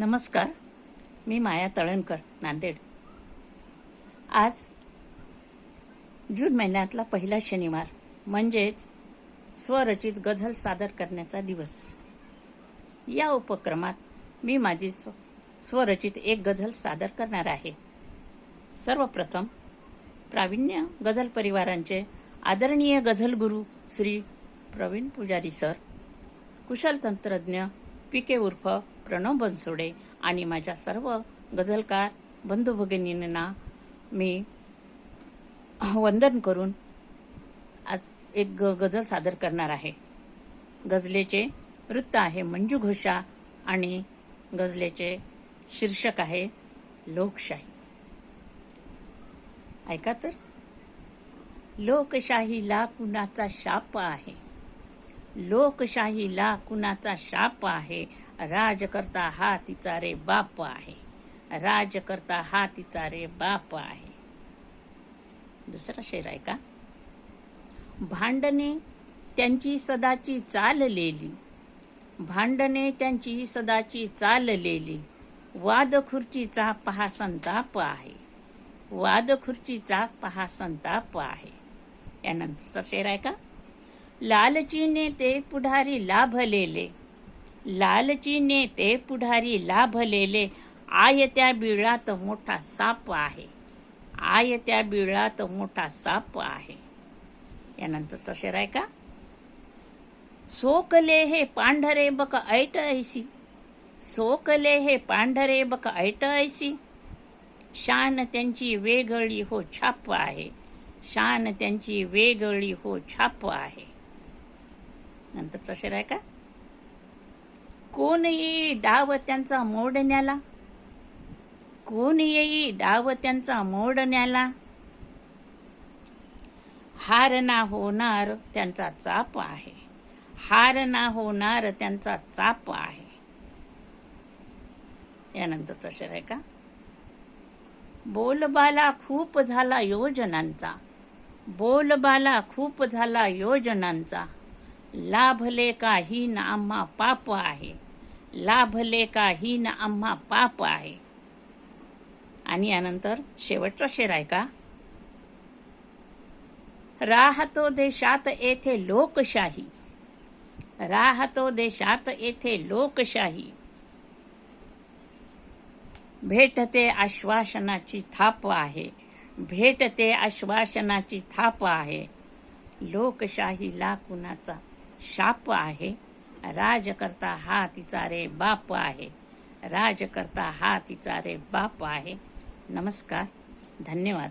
नमस्कार. मी माया तळणकर नांदेड. आज जून महिन्यातला पहिला शनिवार म्हणजेच स्वरचित गझल सादर करण्याचा दिवस. या उपक्रमात मी माझी स्व स्वरचित एक गझल सादर करणार आहे. सर्वप्रथम प्रावीण्य गझल परिवारांचे आदरणीय गझल गुरु श्री प्रवीण पुजारी सर कुशल तंत्रज्ञ पी के उर्फ प्रणव बनसोडे आणि माझ्या सर्व गझलकार बंधू भगिनींना मी वंदन करून आज एक ग गझल सादर करणार आहे. गझलेचे वृत्त आहे मंजू घोषा आणि गझलेचे शीर्षक आहे लोकशाही. ऐका तर. लोकशाहीला कुणाचा शाप आहे. लोकशाहीला कुणाचा शाप आहे. राजकर्ता हा तिचा रे बाप आहे. राजकर्ता हा तिचा रे बाप आहे. दुसरा शेर आहे का? भांडणे त्यांची सदाची चाललेली. भांडणे त्यांची सदाची चाललेली. वाद खुर्चीचा पहा संताप आहे. वाद खुर्चीचा पहा संताप आहे. यानंतरचा शेर आहे का? लालचीने ते पुढारी लाभलेले. लालचीने ते पुढारी लाभलेले. आय त्या बिळात मोठा साप आहे. आय त्या बिळात मोठा साप आहे. यानंतरचा शेर आहे का? सोकले हे पांढरे बक ऐट ऐसी. सोकले हे पांढरे बक ऐट ऐसी. शान त्यांची वेगळी हो छाप आहे. शान त्यांची वेगळी हो छाप आहे. नंतरचा शेर आहे का? कोण येई डाव त्यांचा मोडण्याला कोण येई डाव त्यांचा मोडण्याला हार ना होणार त्यांचा चाप आहे. हार ना होणार त्यांचा चाप आहे. यानंतरचा शेर आहे का? बोलबाला खूप झाला योजनांचा. बोलबाला खूप झाला योजनांचा. लाभले काही ना आम्हा पाप आहे. लाभले काही ना आम्हा पाप आहे. आणि यानंतर शेवटचा शेर आहे का? राहतो देशात येथे लोकशाही. राहतो देशात येथे लोकशाही. भेटते आश्वासनाची थाप आहे. भेटते आश्वासनाची थाप आहे. लोकशाहीला कुणाचा शाप आहे. राजकर्ता हा तिचा रे बाप आहे. राजकर्ता हा तिचा रे बाप आहे. नमस्कार. धन्यवाद.